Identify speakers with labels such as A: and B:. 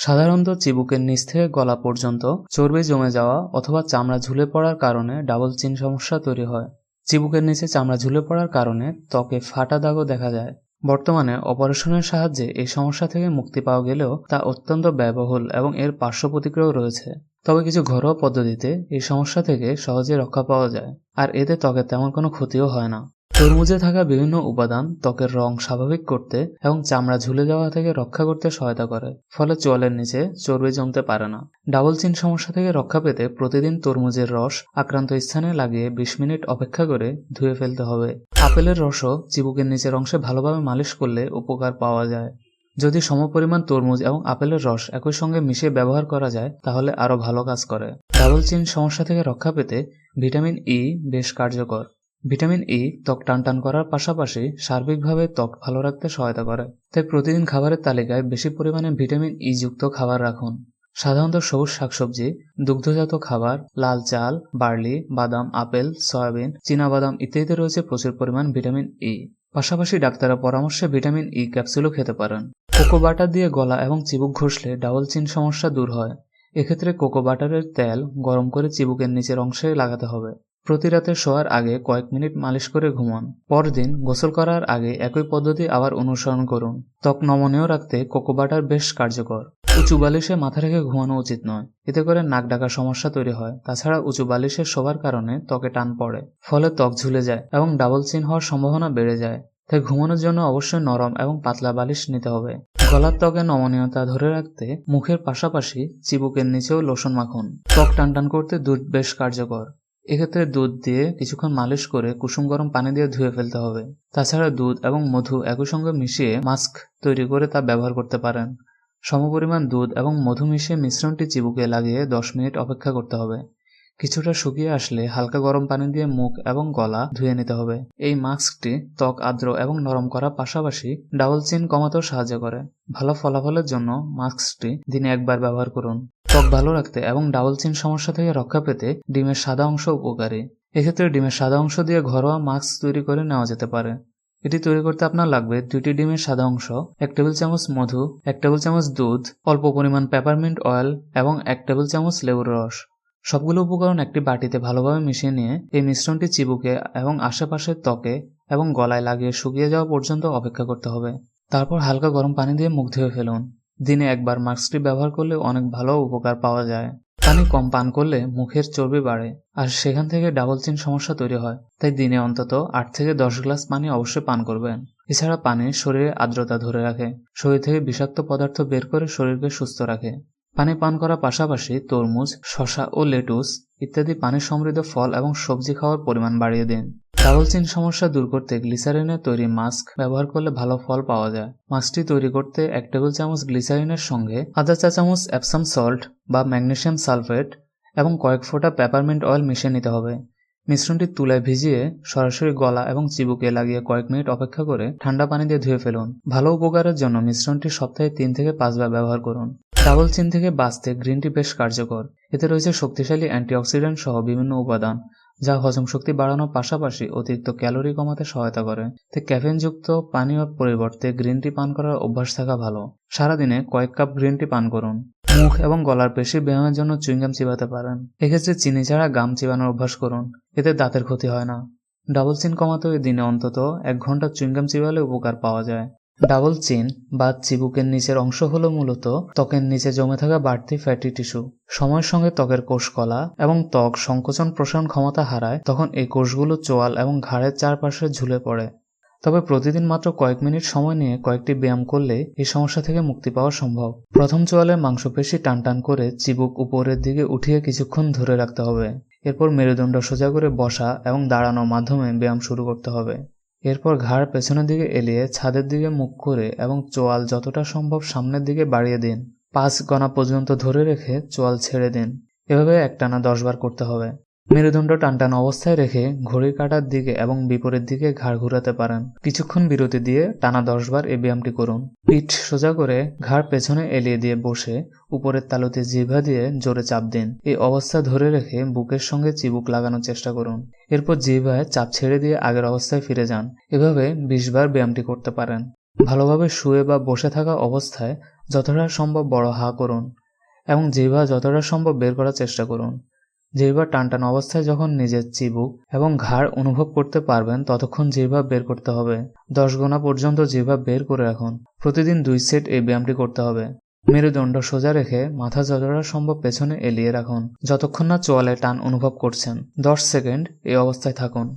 A: সাধারণত চিবুকের নিচ থেকে গলা পর্যন্ত চর্বি জমে যাওয়া অথবা চামড়া ঝুলে পড়ার কারণে ডাবল চিন সমস্যা তৈরি হয়। চিবুকের নিচে চামড়া ঝুলে পড়ার কারণে ত্বকে ফাটা দাগও দেখা যায়। বর্তমানে অপারেশনের সাহায্যে এই সমস্যা থেকে মুক্তি পাওয়া গেলেও তা অত্যন্ত ব্যয়বহুল এবং এর পার্শ্ব প্রতিক্রিয়াও রয়েছে। তবে কিছু ঘরোয়া পদ্ধতিতে এই সমস্যা থেকে সহজে রক্ষা পাওয়া যায়, আর এতে ত্বকের তেমন কোনো ক্ষতিও হয় না। তরমুজে থাকা বিভিন্ন উপাদান ত্বকের রং স্বাভাবিক করতে এবং চামড়া ঝুলে যাওয়া থেকে রক্ষা করতে সহায়তা করে, ফলে চোয়ালের নিচে চর্বি জমতে পারে না। ডাবল চিন সমস্যা থেকে রক্ষা পেতে প্রতিদিন তরমুজের রস আক্রান্ত স্থানে লাগিয়ে বিশ মিনিট অপেক্ষা করে ধুয়ে ফেলতে হবে। আপেলের রসও চিবুকের নিচের অংশে ভালোভাবে মালিশ করলে উপকার পাওয়া যায়। যদি সমপরিমাণ তরমুজ এবং আপেলের রস একই সঙ্গে মিশিয়ে ব্যবহার করা যায়, তাহলে আরও ভালো কাজ করে। ডাবল চিন সমস্যা থেকে রক্ষা পেতে ভিটামিন ই বেশ কার্যকর। ভিটামিন ই ত্বক টান টান করার পাশাপাশি সার্বিকভাবে ত্বক ভালো রাখতে সহায়তা করে। তাই প্রতিদিন খাবারের তালিকায় বেশি পরিমাণে ভিটামিন ই যুক্ত খাবার রাখুন। সাধারণত সবুজ শাকসবজি, দুগ্ধজাত খাবার, লাল চাল, বার্লি, বাদাম, আপেল, সয়াবিন, চীনাবাদাম ইত্যাদিতে রয়েছে প্রচুর পরিমাণ ভিটামিন ই পাশাপাশি ডাক্তারের পরামর্শে ভিটামিন ই ক্যাপসুলও খেতে পারেন। কোকো বাটার দিয়ে গলা এবং চিবুক ঘষলে ডাবল চিন সমস্যা দূর হয়। এক্ষেত্রে কোকো বাটারের তেল গরম করে চিবুকের নিচের অংশে লাগাতে হবে। প্রতি রাতে শোয়ার আগে কয়েক মিনিট মালিশ করে ঘুমান। পরদিন গোসল করার আগে একই পদ্ধতি আবার অনুসরণ করুন। ত্বক নমনীয় রাখতে কোকো বাটার বেশ কার্যকর। উঁচু বালিশে মাথা রেখে ঘুমানো উচিত নয়। এতে করে নাক ডাকার সমস্যা তৈরি হয়। তাছাড়া উঁচু বালিশে শোবার কারণে ত্বকে টান পড়ে, ফলে ত্বক ঝুলে যায় এবং ডাবল চিন হওয়ার সম্ভাবনা বেড়ে যায়। তাই ঘুমানোর জন্য অবশ্যই নরম এবং পাতলা বালিশ নিতে হবে। গলার ত্বকে নমনীয়তা ধরে রাখতে মুখের পাশাপাশি চিবুকের নিচেও লোশন মাখুন। ত্বক টান টান করতে দুধ বেশ কার্যকর। এক্ষেত্রে দুধ দিয়ে কিছুক্ষণ মালিশ করে কুসুম গরম পানি দিয়ে ধুয়ে ফেলতে হবে। তাছাড়া দুধ এবং মধু একই সঙ্গে মিশিয়ে মাস্ক তৈরি করে তা ব্যবহার করতে পারেন। সমপরিমাণ দুধ এবং মধু মিশিয়ে মিশ্রণটি চিবুকে লাগিয়ে দশ মিনিট অপেক্ষা করতে হবে। কিছুটা শুকিয়ে আসলে হালকা গরম পানি দিয়ে মুখ এবং গলা ধুয়ে নিতে হবে। এই মাস্কটি ত্বক, আর্দ্র এবং নরম করার পাশাপাশি ডাবল চিন কমাতেও সাহায্য করে। ভালো ফলাফলের জন্য মাস্কটি দিনে একবার ব্যবহার করুন। ত্বক ভালো রাখতে এবং ডাবল চিন সমস্যা থেকে রক্ষা পেতে ডিমের সাদা অংশ উপকারী। এক্ষেত্রে ডিমের সাদা অংশ দিয়ে ঘরোয়া মাস্ক তৈরি করে নেওয়া যেতে পারে। এটি তৈরি করতে আপনার লাগবে দুটি ডিমের সাদা অংশ, এক টেবিল চামচ মধু, এক টেবিল চামচ দুধ, অল্প পরিমাণ পেপারমিন্ট অয়েল এবং এক টেবিল চামচ লেবুর রস। সবগুলো উপকরণ একটি বাটিতে ভালোভাবে মিশিয়ে নিয়ে এই মিশ্রণটি চিবুকে এবং আশেপাশের ত্বকে এবং গলায় লাগিয়ে শুকিয়ে যাওয়া পর্যন্ত অপেক্ষা করতে হবে। তারপর হালকা গরম পানি দিয়ে মুখ ধুয়ে ফেলুন। দিনে একবার মাস্কটি ব্যবহার করলে অনেক ভালো উপকার পাওয়া যায়। পানি কম পান করলে মুখের চর্বি বাড়ে, আর সেখান থেকে ডাবল চিন সমস্যা তৈরি হয়। তাই দিনে অন্তত আট থেকে দশ গ্লাস পানি অবশ্যই পান করবেন। এছাড়া পানি শরীরে আর্দ্রতা ধরে রাখে, শরীর থেকে বিষাক্ত পদার্থ বের করে শরীরকে সুস্থ রাখে। পানি পান করার পাশাপাশি তরমুজ শশা ও লেটুস ইত্যাদি পানি সমৃদ্ধ ফল এবং সবজি খাওয়ার পরিমাণ বাড়িয়ে দিন। ডাবল চিন সমস্যা দূর করতে গ্লিসারিনের তৈরি মাস্ক ব্যবহার করলে ভালো ফল পাওয়া যায়। মাস্কটি তৈরি করতে এক টেবিল চামচ গ্লিসারিনের সঙ্গে আধা চা চামচ অ্যাপসাম সল্ট বা ম্যাগনেশিয়াম সালফেট এবং কয়েক ফোঁটা পেপারমিন্ট অয়েল মিশিয়ে নিতে হবে। মিশ্রণটি তুলায় ভিজিয়ে সরাসরি গলা এবং চিবুকে লাগিয়ে কয়েক মিনিট অপেক্ষা করে ঠান্ডা পানি দিয়ে ধুয়ে ফেলুন। ভালো উপকারের জন্য মিশ্রণটি সপ্তাহে তিন থেকে পাঁচবার ব্যবহার করুন। ডাবল চিন থেকে বাঁচতে গ্রিন টি বেশ কার্যকর। এতে রয়েছে শক্তিশালী অ্যান্টিঅক্সিডেন্ট সহ বিভিন্ন উপাদান, যা হজম শক্তি বাড়ানোর পাশাপাশি অতিরিক্ত ক্যালোরি কমাতে সহায়তা করে। তাই ক্যাফেনযুক্ত পানীয়র পরিবর্তে গ্রিন টি পান করার অভ্যাস থাকা ভালো। সারাদিনে কয়েক কাপ গ্রিন টি পান করুন। মুখ এবং গলার পেশি ব্যায়ামের জন্য চুইংগাম চিবাতে পারেন। এক্ষেত্রে চিনি ছাড়া গাম চিবানোর অভ্যাস করুন। এতে দাঁতের ক্ষতি হয় না। ডাবল চিন কমাতে দিনে অন্তত এক ঘণ্টা চুইংগাম চিবালে উপকার পাওয়া যায়। ডাবল চিন বা চিবুকের নিচের অংশ হলো মূলত ত্বকের নিচে জমে থাকা বাড়তি ফ্যাটি টিস্যু। সময়ের সঙ্গে ত্বকের কোষ কলা এবং ত্বক সংকোচন প্রসারণ ক্ষমতা হারায় তখন এই কোষগুলো চোয়াল এবং ঘাড়ের চারপাশে ঝুলে পড়ে। তবে প্রতিদিন মাত্র কয়েক মিনিট সময় নিয়ে কয়েকটি ব্যায়াম করলে এই সমস্যা থেকে মুক্তি পাওয়া সম্ভব। প্রথম চোয়ালের মাংসপেশি টান করে চিবুক উপরের দিকে উঠিয়ে কিছুক্ষণ ধরে রাখতে হবে। এরপর মেরুদণ্ড সোজা করে বসা এবং দাঁড়ানোর মাধ্যমে ব্যায়াম শুরু করতে হবে। এরপর ঘাড় পেছনের দিকে এলিয়ে ছাদের দিকে মুখ করে এবং চোয়াল যতটা সম্ভব সামনের দিকে বাড়িয়ে দিন। পাঁচ গণা পর্যন্ত ধরে রেখে চোয়াল ছেড়ে দিন। এভাবে একটানা দশবার করতে হবে। মেরুদণ্ড টানটান অবস্থায় রেখে ঘড়ির কাটার দিকে এবং বিপরীত দিকে ঘাড় ঘুরাতে পারেন। কিছুক্ষণ বিরতি দিয়ে টানা দশবার এই ব্যায়ামটি করুন। পিঠ সোজা করে ঘাড় পেছনে এলিয়ে দিয়ে বসে উপরের তালুতে জিভা দিয়ে জোরে চাপ দিন। এই অবস্থা ধরে রেখে বুকের সঙ্গে চিবুক লাগানোর চেষ্টা করুন। এরপর জিভায় চাপ ছেড়ে দিয়ে আগের অবস্থায় ফিরে যান। এভাবে বিশ বার ব্যায়ামটি করতে পারেন। ভালোভাবে শুয়ে বা বসে থাকা অবস্থায় যতটা সম্ভব বড় হা করুন এবং জিভা যতটা সম্ভব বের করার চেষ্টা করুন। জিহ্বা টানটান অবস্থায় যখন নিজের চিবুক এবং ঘাড় অনুভব করতে পারবেন, ততক্ষণ জিহ্বা বের করতে হবে। দশ গোনা পর্যন্ত জিহ্বা বের করে রাখুন। প্রতিদিন দুই সেট এই ব্যায়ামটি করতে হবে। মেরুদণ্ড সোজা রেখে মাথা যতটা সম্ভব পেছনে এলিয়ে রাখুন। যতক্ষণ না চোয়ালে টান অনুভব করছেন, দশ সেকেন্ড এই অবস্থায় থাকুন।